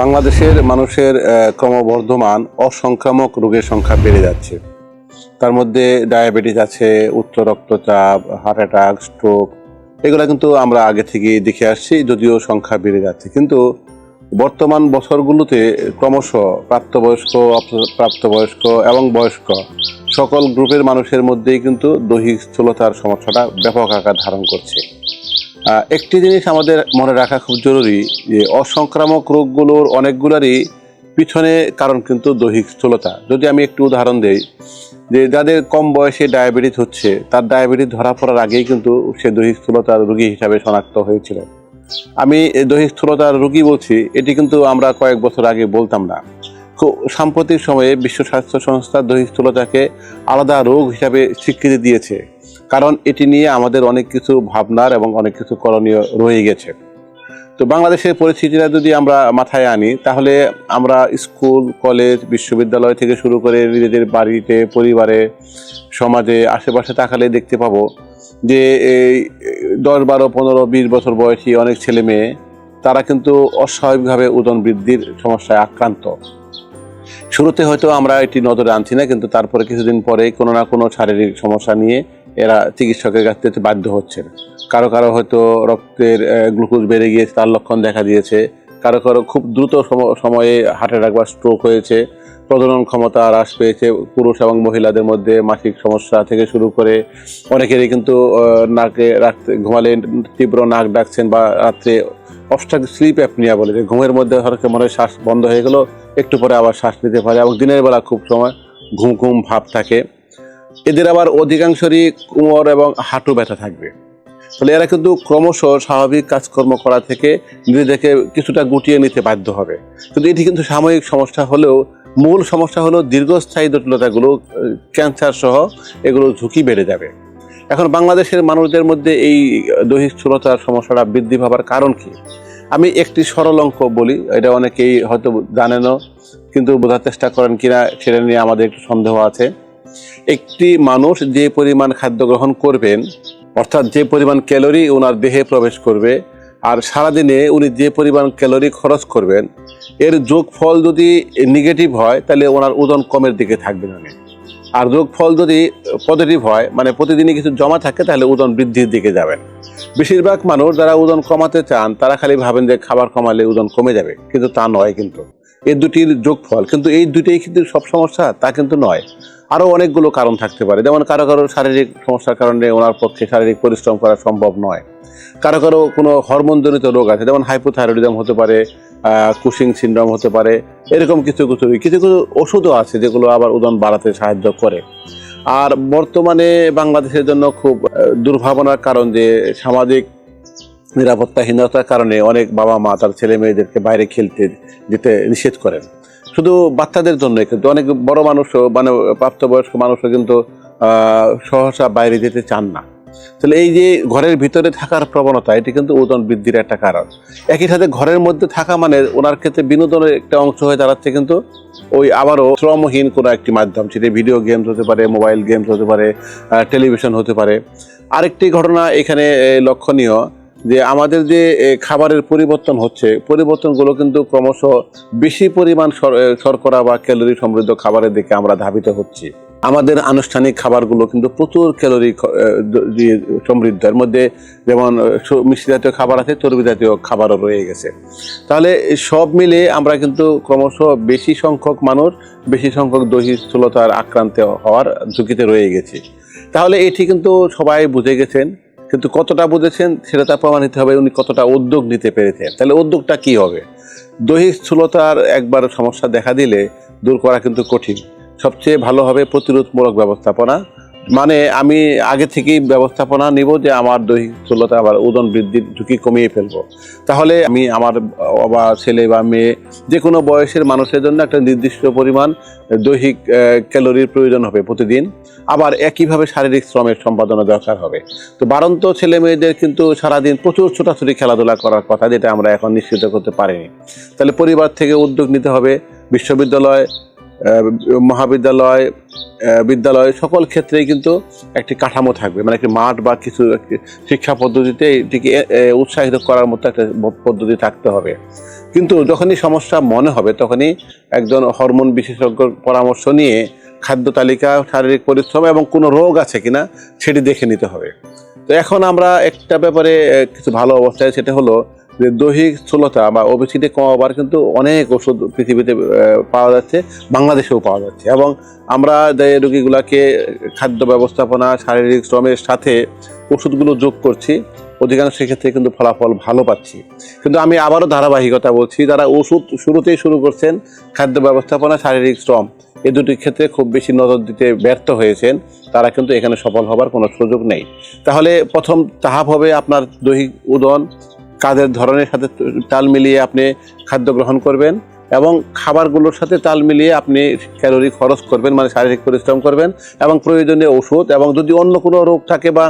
বাংলাদেশের মানুষের ক্রমবর্ধমান অসংক্রামক রোগের সংখ্যা বেড়ে যাচ্ছে। তার মধ্যে ডায়াবেটিস আছে উচ্চ রক্তচাপ হার্ট অ্যাটাক স্ট্রোক এগুলো কিন্তু আমরা আগে থেকে দেখে আসছি, যদিও সংখ্যা বেড়ে যাচ্ছে। কিন্তু বর্তমান বছরগুলোতে ক্রমশ প্রাপ্তবয়স্ক প্রাপ্তবয়স্ক এবং বয়স্ক সকল গ্রুপের মানুষের মধ্যেই কিন্তু দৈহিক স্থূলতার সমস্যাটা ব্যাপক আকার ধারণ করছে। একটি জিনিস আমাদের মনে রাখা খুব জরুরি যে অসংক্রামক রোগগুলোর অনেকগুলোরই পিছনে কারণ কিন্তু দৈহিক স্থূলতা। যদি আমি একটু উদাহরণ দেই, যে যাদের কম বয়সে ডায়াবেটিস হচ্ছে, তার ডায়াবেটিস ধরা পড়ার আগেই কিন্তু সে দৈহিক স্থূলতার রোগী হিসাবে শনাক্ত হয়েছিল আমি দৈহিক স্থূলতার রোগী বলছি, এটি কিন্তু আমরা কয়েক বছর আগে বলতাম না। সাম্প্রতিক সময়ে বিশ্ব স্বাস্থ্য সংস্থা দৈহিক স্থূলতাকে আলাদা রোগ হিসাবে স্বীকৃতি দিয়েছে। কারণ এটি নিয়ে আমাদের অনেক কিছু ভাবনার এবং অনেক কিছু করণীয় রয়ে গেছে। তো বাংলাদেশের পরিস্থিতিটা যদি আমরা মাথায় আনি, তাহলে আমরা স্কুল, কলেজ, বিশ্ববিদ্যালয় থেকে শুরু করে নিজেদের বাড়িতে, পরিবারে, সমাজে, আশেপাশে তাকালে দেখতে পাবো যে এই দশ বারো পনেরো বিশ বছর বয়সী অনেক ছেলে মেয়ে, তারা কিন্তু অস্বাভাবিকভাবে ওজন বৃদ্ধির সমস্যায় আক্রান্ত। শুরুতে হয়তো আমরা এটি নজরে আনছি না, কিন্তু তারপরে কিছুদিন পরে কোনো না কোনো শারীরিক সমস্যা নিয়ে এরা চিকিৎসকের কাছ থেকে বাধ্য হচ্ছেন কারও কারও হয়তো রক্তের গ্লুকোজ বেড়ে গিয়েছে, তার লক্ষণ দেখা দিয়েছে। কারও কারও খুব দ্রুত সম- সময়ে হার্ট অ্যাটাক বা স্ট্রোক হয়েছে। প্রজনন ক্ষমতা হ্রাস পেয়েছে পুরুষ এবং মহিলাদের মধ্যে মাসিক সমস্যা থেকে শুরু করে অনেকেরই কিন্তু নাকে রাখতে, ঘুমালে তীব্র নাক ডাকছেন বা রাত্রে অবস্ট্রাক স্লিপ অ্যাপনিয়া বলে যে ঘুমের মধ্যে হয়তো মনে শ্বাস বন্ধ হয়ে গেল একটু পরে আবার শ্বাস নিতে পারে এবং দিনের বেলা খুব সময় ঘুম ঘুম ভাব থাকে। এদের আবার অধিকাংশরই কোমর এবং হাঁটু ব্যথা থাকবে। ফলে এরা কিন্তু ক্রমশ স্বাভাবিক কাজকর্ম করা থেকে নিজেদেরকে কিছুটা গুটিয়ে নিতে বাধ্য হবে। কিন্তু এটি কিন্তু সাময়িক সমস্যা হলেও, মূল সমস্যা হলো দীর্ঘস্থায়ী জটিলতাগুলো ক্যান্সার সহ এগুলো ঝুঁকি বেড়ে যাবে। এখন বাংলাদেশের মানুষদের মধ্যে এই দৈহিক স্থূলতার সমস্যাটা বৃদ্ধি পাবার কারণ কি? আমি একটি সরল অঙ্ক বলি, এটা অনেকেই হয়তো জানেনও, কিন্তু বোঝার চেষ্টা করেন কিনা সেটা নিয়ে আমাদের একটু সন্দেহ আছে। একটি মানুষ যে পরিমাণ খাদ্য গ্রহণ করবেন, অর্থাৎ যে পরিমাণ ক্যালোরি ওনার দেহে প্রবেশ করবে, আর সারাদিনে উনি যে পরিমাণ ক্যালোরি খরচ করবেন, এর যোগফল যদি নেগেটিভ হয়, তাহলে ওনার ওজন কমের দিকে থাকবে উনি আর যোগফল যদি পজিটিভ হয় মানে প্রতিদিনই কিছু জমা থাকে, তাহলে ওজন বৃদ্ধির দিকে যাবেন বেশিরভাগ মানুষ যারা ওজন কমাতে চান, তারা খালি ভাবেন যে খাবার কমালে ওজন কমে যাবে, কিন্তু তা নয় কিন্তু। এই দুটির যোগফল। কিন্তু এই দুটোই কিন্তু সব সমস্যা, তা কিন্তু নয়। আরও অনেকগুলো কারণ থাকতে পারে। যেমন কারও কারও শারীরিক সমস্যার কারণে ওনার পক্ষে শারীরিক পরিশ্রম করা সম্ভব নয়। কারও কারও কোনো হরমোনজনিত রোগ আছে, যেমন হাইপোথাইরয়েডিজম হতে পারে কুশিং সিনড্রোম হতে পারে, এরকম কিছু কিছু কিছু কিছু ওষুধও আছে যেগুলো আবার ওজন বাড়াতে সাহায্য করে। আর বর্তমানে বাংলাদেশের জন্য খুব দুর্ভাবনার কারণ যে সামাজিক নিরাপত্তাহীনতার কারণে অনেক বাবা মা তার ছেলে মেয়েদেরকে বাইরে খেলতে যেতে নিষেধ করেন। শুধু বাচ্চাদের জন্য কিন্তু অনেক বড় মানুষও মানে প্রাপ্তবয়স্ক মানুষও কিন্তু সহসা বাইরে যেতে চান না। তাহলে এই যে ঘরের ভিতরে থাকার প্রবণতা, এটি কিন্তু ওজন বৃদ্ধির একটা কারণ। একই সাথে ঘরের মধ্যে থাকা মানে ওনার ক্ষেত্রে বিনোদনের একটা অংশ হয়ে দাঁড়াচ্ছে কিন্তু ওই আবারও শ্রমহীন কোনো একটি মাধ্যম, সেটি ভিডিও গেমস হতে পারে মোবাইল গেমস হতে পারে টেলিভিশন হতে পারে। আরেকটি ঘটনা এখানে লক্ষণীয় যে আমাদের যে খাবারের পরিবর্তন হচ্ছে, পরিবর্তনগুলো কিন্তু ক্রমশ বেশি পরিমাণ শর্করা বা ক্যালোরি সমৃদ্ধ খাবারের দিকে আমরা ধাবিত হচ্ছি। আমাদের আনুষ্ঠানিক খাবারগুলো কিন্তু প্রচুর ক্যালোরি সমৃদ্ধ। এর মধ্যে যেমন মিষ্টি জাতীয় খাবার আছে, চর্বি জাতীয় খাবারও রয়ে গেছে। তাহলে সব মিলে আমরা কিন্তু ক্রমশ বেশি সংখ্যক মানুষ, বেশি সংখ্যক দৈহিক স্থূলতার আক্রান্ত হওয়ার ঝুঁকিতে রয়ে গেছি। তাহলে এটি কিন্তু সবাই বুঝে গেছেন কিন্তু কতটা বুঝেছেন সেটা তার প্রমাণিত হবে, উনি কতটা উদ্যোগ নিতে পেরেছেন। তাহলে উদ্যোগটা কি হবে? দৈহিক স্থূলতার একবার সমস্যা দেখা দিলে দূর করা কিন্তু কঠিন। সবচেয়ে ভালো হবে প্রতিরোধমূলক ব্যবস্থাপনা মানে আমি আগে থেকেই ব্যবস্থাপনা নিব যে আমার দৈহিক স্থূলতা আবার ওজন বৃদ্ধির ঝুঁকি কমিয়ে ফেলব। তাহলে আমি আমার বা ছেলে বা মেয়ে যে কোনো বয়সের মানুষের জন্য একটা নির্দিষ্ট পরিমাণ দৈহিক ক্যালোরির প্রয়োজন হবে প্রতিদিন। আবার একইভাবে শারীরিক শ্রমের সম্পাদনা দরকার হবে। তো বারন্ত ছেলে মেয়েদের কিন্তু সারাদিন প্রচুর ছোটাছুটি খেলাধুলা করার কথা যেটা আমরা এখন নিশ্চিত করতে পারিনি। তাহলে পরিবার থেকে উদ্যোগ নিতে হবে। বিশ্ববিদ্যালয় মহাবিদ্যালয় বিদ্যালয়, সকল ক্ষেত্রেই কিন্তু একটি কাঠামো থাকবে। মানে একটি মাঠ বা কিছু শিক্ষা পদ্ধতিতে এটিকে উৎসাহিত করার মতো একটা পদ্ধতি থাকতে হবে। কিন্তু যখনই সমস্যা মনে হবে, তখনই একজন হরমোন বিশেষজ্ঞর পরামর্শ নিয়ে খাদ্য তালিকা, শারীরিক পরিশ্রম এবং কোনো রোগ আছে কিনা সেটি দেখে নিতে হবে। তো এখন আমরা একটা ব্যাপারে কিছু ভালো অবস্থায়, সেটা হলো যে দৈহিক স্থূলতা বা ওবেসিটি কমাবার কিন্তু অনেক ওষুধ পৃথিবীতে পাওয়া যাচ্ছে, বাংলাদেশেও পাওয়া যাচ্ছে। এবং আমরা যে রোগীগুলাকে খাদ্য ব্যবস্থাপনা, শারীরিক শ্রমের সাথে ওষুধগুলো যোগ করছি, অধিকাংশ ক্ষেত্রে কিন্তু ফলাফল ভালো পাচ্ছি। কিন্তু আমি আবারও ধারাবাহিকতা বলছি, যারা ওষুধ শুরুতেই শুরু করছেন, খাদ্য ব্যবস্থাপনা, শারীরিক শ্রম এই দুটি ক্ষেত্রে খুব বেশি নজর দিতে ব্যর্থ হয়েছেন, তারা কিন্তু এখানে সফল হবার কোনো সুযোগ নেই। তাহলে প্রথম তাহাপ হবে আপনার দৈহিক উদন কাজের ধরনের সাথে তাল মিলিয়ে আপনি খাদ্য গ্রহণ করবেন এবং খাবারগুলোর সাথে তাল মিলিয়ে আপনি ক্যালোরি খরচ করবেন মানে শারীরিক পরিশ্রম করবেন এবং প্রয়োজনীয় ওষুধ এবং যদি অন্য কোনো রোগ থাকে বা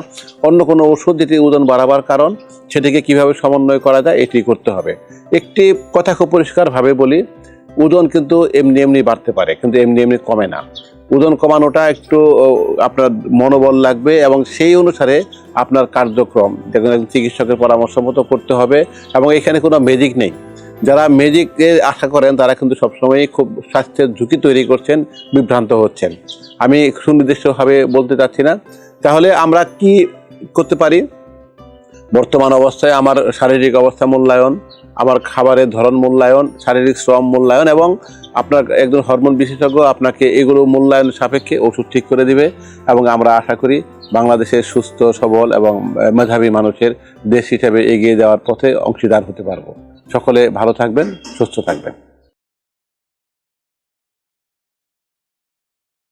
অন্য কোনো ওষুধ যেটি ওজন বাড়াবার কারণ, সেটিকে কীভাবে সমন্বয় করা যায় এটি করতে হবে। একটি কথা খুব পরিষ্কারভাবে বলি, ওজন কিন্তু এমনি এমনি বাড়তে পারে, কিন্তু এমনি এমনি কমে না। ওজন কমানোটা একটু আপনার মনোবল লাগবে এবং সেই অনুসারে আপনার কার্যক্রম যেখানে একজন চিকিৎসকের পরামর্শ মতো করতে হবে এবং এখানে কোনো ম্যাজিক নেই। যারা ম্যাজিকের আশা করেন, তারা কিন্তু সবসময়ই খুব স্বাস্থ্যের ঝুঁকি তৈরি করছেন, বিভ্রান্ত হচ্ছেন। আমি সুনির্দিষ্টভাবে বলতে চাচ্ছি না। তাহলে আমরা কি করতে পারি? বর্তমান অবস্থায় আমার শারীরিক অবস্থা মূল্যায়ন আমার খাবারের ধরন মূল্যায়ন, শারীরিক শ্রম মূল্যায়ন এবং আপনার একজন হরমোন বিশেষজ্ঞ আপনাকে এগুলো মূল্যায়ন সাপেক্ষে ওষুধ ঠিক করে দিবে এবং আমরা আশা করি বাংলাদেশের সুস্থ, সবল এবং মেধাবী মানুষের দেশ হিসেবে এগিয়ে যাওয়ার পথে অংশীদার হতে পারব। সকলে ভালো থাকবেন, সুস্থ থাকবেন।